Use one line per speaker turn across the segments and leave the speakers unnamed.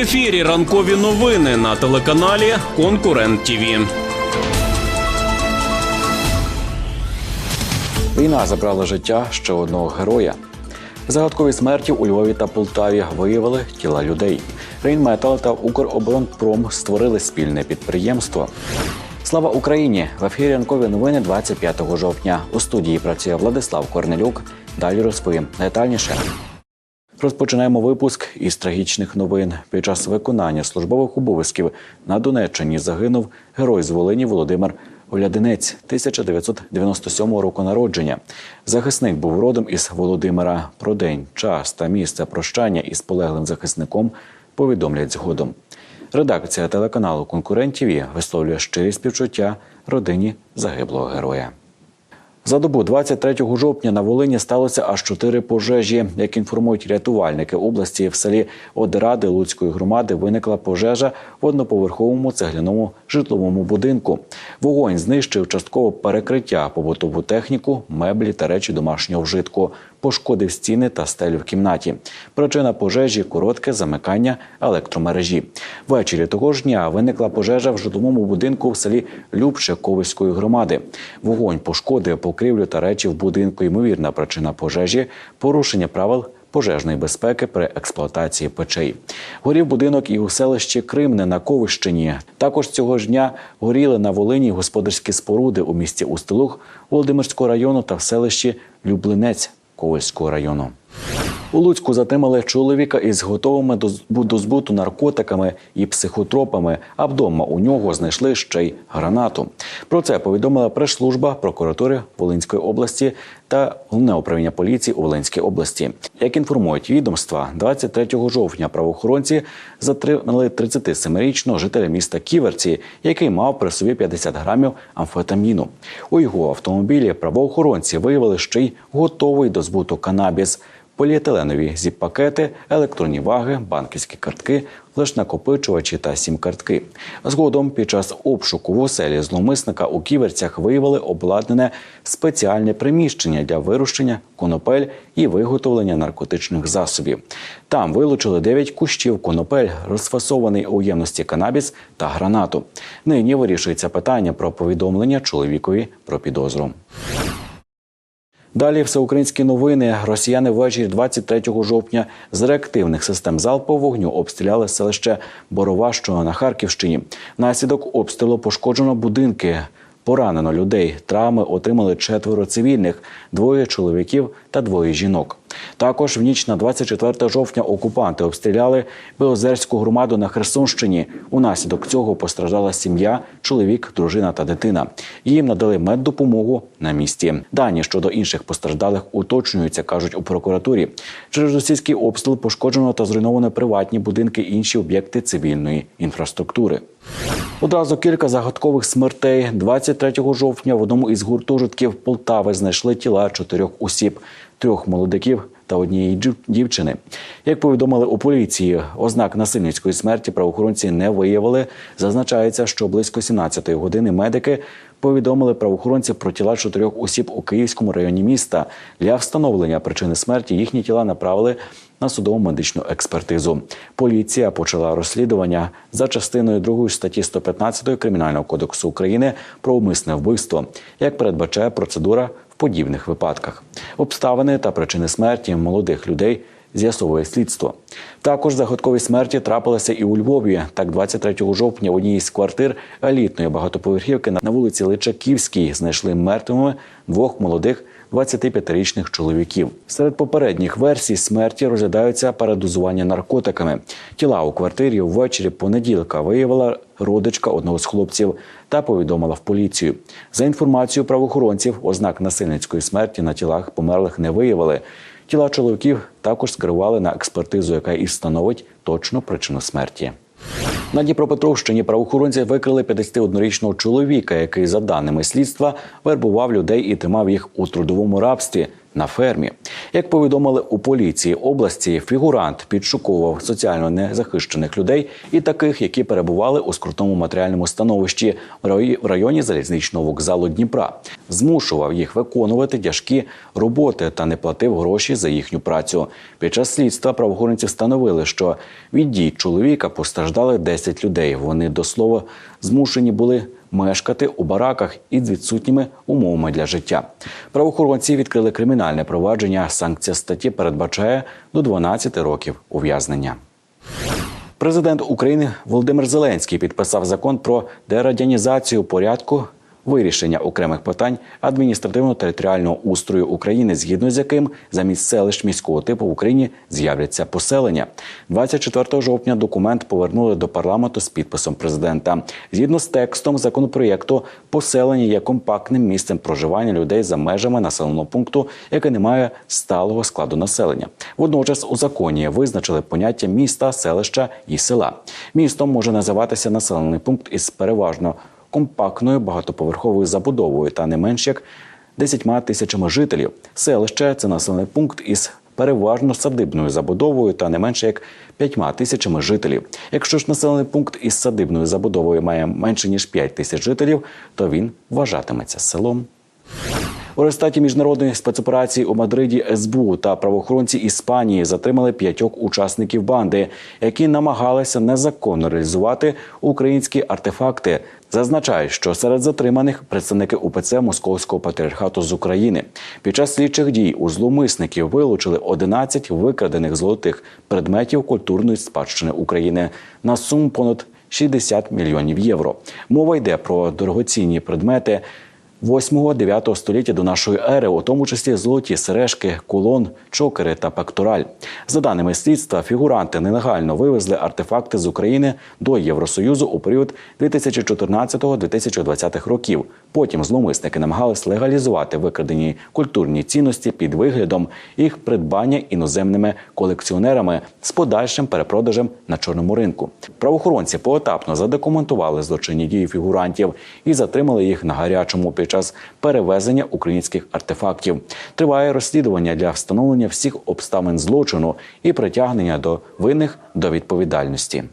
ефірі ранкові новини на телеканалі Конкурент ТІВІ.
Війна забрала життя ще одного героя. Загадкові смерті у Львові та Полтаві виявили тіла людей. Рейнметал та Укроборонпром створили спільне підприємство. Слава Україні! В ефірі ранкові новини 25 жовтня. У студії працює Владислав Корнелюк. Далі розповім детальніше. Розпочинаємо випуск із трагічних новин. Під час виконання службових обов'язків на Донеччині загинув герой з Волині Володимир Олядинець 1997 року народження. Захисник був родом із Володимира. Про день, час та місце прощання із полеглим захисником повідомлять згодом. Редакція телеканалу Конкурент ТІВІ висловлює щирі співчуття родині загиблого героя. За добу 23 жовтня на Волині сталося аж чотири пожежі. Як інформують рятувальники області, в селі Одради Луцької громади виникла пожежа в одноповерховому цегляному житловому будинку. Вогонь знищив частково перекриття, побутову техніку, меблі та речі домашнього вжитку. Пошкодив стіни та стелю в кімнаті. Причина пожежі коротке замикання електромережі. Ввечері того ж дня виникла пожежа в житловому будинку в селі Любче Ковицької громади. Вогонь пошкодив покрівлю та речі в будинку. Ймовірна причина пожежі порушення правил пожежної безпеки при експлуатації печей. Горів будинок і у селищі Кримне на Ковищині. Також цього ж дня горіли на Волині господарські споруди у місті Устилух Володимирського району та в селищі Люблинець Ковальського району. У Луцьку затримали чоловіка із готовими до збу- до збуту наркотиками і психотропами, а вдома у нього знайшли ще й гранату. Про це повідомила прес-служба прокуратури Волинської області та головне управління поліції у Волинській області. Як інформують відомства, 23 жовтня правоохоронці затримали 37-річного жителя міста Ківерці, який мав при собі 50 грамів амфетаміну. У його автомобілі правоохоронці виявили ще й готовий до збуту канабіс поліетиленові зіп-пакети, електронні ваги, банківські картки, флеш-накопичувачі та сім-картки. Згодом під час обшуку в оселі зловмисника у ківерцях виявили обладнане спеціальне приміщення для вирощення конопель і виготовлення наркотичних засобів. Там вилучили 9 кущів конопель, розфасований у ємності канабіс та гранату. Нині вирішується питання про повідомлення чоловікові про підозру. Далі всеукраїнські новини. Росіяни ввечері 23 жовтня з реактивних систем залпового вогню обстріляли селище Борова, що на Харківщині. Наслідок обстрілу пошкоджено будинки. Поранено людей. Травми отримали четверо цивільних, двоє чоловіків та двоє жінок. Також в ніч на 24 жовтня окупанти обстріляли Білозерську громаду на Херсонщині. Унаслідок цього постраждала сім'я, чоловік, дружина та дитина. Їм надали меддопомогу на місці. Дані щодо інших постраждалих уточнюються, кажуть у прокуратурі. Через російський обстріл пошкоджено та зруйновано приватні будинки і інші об'єкти цивільної інфраструктури. Одразу кілька загадкових смертей. 23 жовтня в одному із гуртожитків Полтави знайшли тіла чотирьох осіб, трьох молодиків та однієї дівчини. Як повідомили у поліції, ознак насильницької смерті правоохоронці не виявили. Зазначається, що близько 17-ї години медики повідомили правоохоронців про тіла чотирьох осіб у Київському районі міста. Для встановлення причини смерті їхні тіла направили на судово медичну експертизу. Поліція почала розслідування за частиною 2 статті 115 Кримінального кодексу України про умисне вбивство, як передбачає процедура в подібних випадках. Обставини та причини смерті молодих людей з'ясовує слідство. Також загадкові смерті трапилися і у Львові. Так, 23 жовтня в одній з квартир елітної багатоповерхівки на вулиці Личаківській знайшли мертвими двох молодих 25-річних чоловіків. Серед попередніх версій смерті розглядаються передозування наркотиками. Тіла у квартирі ввечері понеділка виявила родичка одного з хлопців та повідомила в поліцію. За інформацією правоохоронців, ознак насильницької смерті на тілах померлих не виявили. Тіла чоловіків також скерували на експертизу, яка і встановить точну причину смерті. На Дніпропетровщині правоохоронці викрили 51-річного чоловіка, який, за даними слідства, вербував людей і тримав їх у трудовому рабстві на фермі. Як повідомили у поліції області, фігурант підшуковував соціально незахищених людей і таких, які перебували у скрутному матеріальному становищі в районі- залізничного вокзалу Дніпра, змушував їх виконувати тяжкі роботи та не платив гроші за їхню працю. Під час слідства правоохоронці встановили, що від дій чоловіка постраждали 10 людей. Вони до слова змушені були мешкати у бараках із відсутніми умовами для життя. Правоохоронці відкрили кримінальне провадження. Санкція статті передбачає до 12 років ув'язнення. Президент України Володимир Зеленський підписав закон про дерадянізацію порядку вирішення окремих питань адміністративно-територіального устрою України, згідно з яким замість селищ міського типу в Україні з'являться поселення. 24 жовтня документ повернули до парламенту з підписом президента. Згідно з текстом законопроєкту, поселення є компактним місцем проживання людей за межами населеного пункту, яке не має сталого складу населення. Водночас у законі визначили поняття міста, селища і села. Містом може називатися населений пункт із переважно компактною багатоповерховою забудовою та не менш як 10 тисячами жителів. Селище це населений пункт із переважно садибною забудовою та не менше як 5 тисячами жителів. Якщо ж населений пункт із садибною забудовою має менше ніж 5 тисяч жителів, то він вважатиметься селом. У результаті міжнародної спецоперації у Мадриді СБУ та правоохоронці Іспанії затримали п'ятьох учасників банди, які намагалися незаконно реалізувати українські артефакти. Зазначають, що серед затриманих представники УПЦ Московського патріархату з України. Під час слідчих дій у зломисників вилучили 11 викрадених золотих предметів культурної спадщини України на суму понад 60 мільйонів євро. Мова йде про дорогоцінні предмети. 8-9 століття до нашої ери, у тому числі золоті сережки, кулон, чокери та пектораль. За даними слідства, фігуранти нелегально вивезли артефакти з України до Євросоюзу у період 2014-2020 років. Потім зловмисники намагались легалізувати викрадені культурні цінності під виглядом їх придбання іноземними колекціонерами з подальшим перепродажем на чорному ринку. Правоохоронці поетапно задокументували злочинні дії фігурантів і затримали їх на гарячому під час перевезення українських артефактів. Триває розслідування для встановлення всіх обставин злочину і притягнення до винних до відповідальності.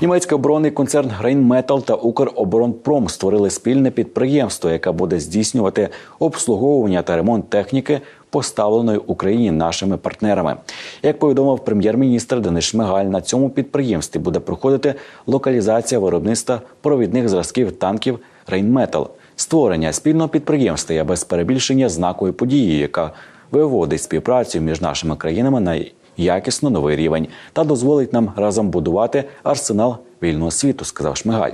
Німецький оборонний концерн Rheinmetall та Укроборонпром створили спільне підприємство, яке буде здійснювати обслуговування та ремонт техніки, поставленої Україні нашими партнерами. Як повідомив прем'єр-міністр Денис Шмигаль, на цьому підприємстві буде проходити локалізація виробництва провідних зразків танків Rheinmetall. Створення спільного підприємства є без перебільшення знаковою подією, яка виводить співпрацю між нашими країнами на якісно новий рівень та дозволить нам разом будувати арсенал вільного світу, сказав Шмигаль.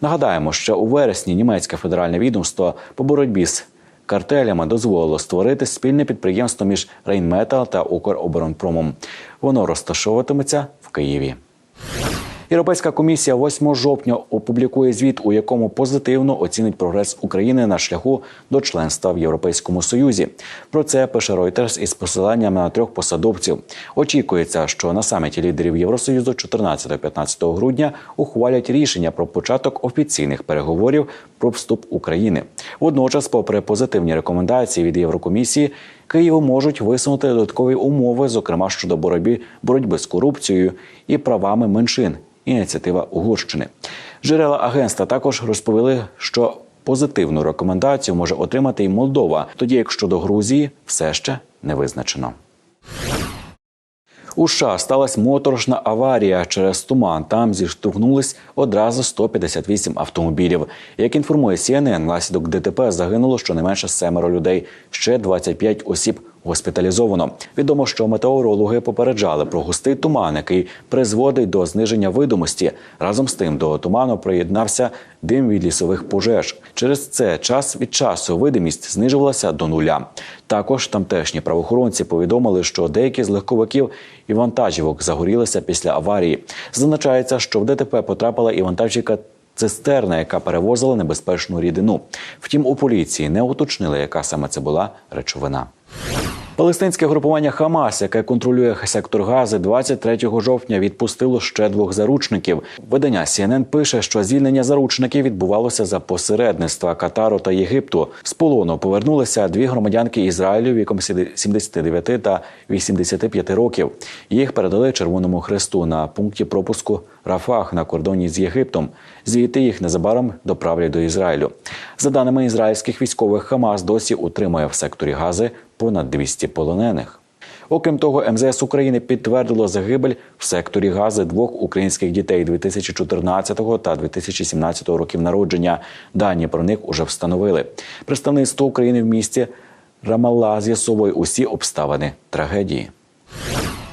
Нагадаємо, що у вересні німецьке федеральне відомство по боротьбі з картелями дозволило створити спільне підприємство між Рейнметал та Укроборонпромом. Воно розташовуватиметься в Києві. Європейська комісія 8 жовтня опублікує звіт, у якому позитивно оцінить прогрес України на шляху до членства в Європейському Союзі. Про це пише Reuters із посиланнями на трьох посадовців. Очікується, що на саміті лідерів Євросоюзу 14-15 грудня ухвалять рішення про початок офіційних переговорів про вступ України. Водночас, попри позитивні рекомендації від Єврокомісії, Києву можуть висунути додаткові умови, зокрема щодо боротьби боротьби з корупцією і правами меншин. Ініціатива Угорщини. Джерела агентства також розповіли, що позитивну рекомендацію може отримати і Молдова, тоді як щодо Грузії все ще не визначено. У США сталася моторошна аварія через туман. Там зіштовхнулись одразу 158 автомобілів. Як інформує CNN, внаслідок ДТП загинуло щонайменше семеро людей. Ще 25 осіб госпіталізовано. Відомо, що метеорологи попереджали про густий туман, який призводить до зниження видимості. Разом з тим до туману приєднався дим від лісових пожеж. Через це час від часу видимість знижувалася до нуля. Також тамтешні правоохоронці повідомили, що деякі з легковиків і вантажівок загорілися після аварії. Зазначається, що в ДТП потрапила і вантажівка цистерна, яка перевозила небезпечну рідину. Втім, у поліції не уточнили, яка саме це була речовина. Палестинське групування Хамас, яке контролює сектор Гази, 23 жовтня відпустило ще двох заручників. Видання CNN пише, що звільнення заручників відбувалося за посередництва Катару та Єгипту. З полону повернулися дві громадянки Ізраїлю віком 79 та 85 років. Їх передали Червоному Хресту на пункті пропуску Рафах на кордоні з Єгиптом. Звідти їх незабаром доправлять до Ізраїлю. За даними ізраїльських військових, Хамас досі утримує в секторі Гази понад 200 полонених. Окрім того, МЗС України підтвердило загибель в секторі Гази двох українських дітей 2014 та 2017 років народження. Дані про них уже встановили. Представництво України в місті Рамалла з'ясовує усі обставини трагедії.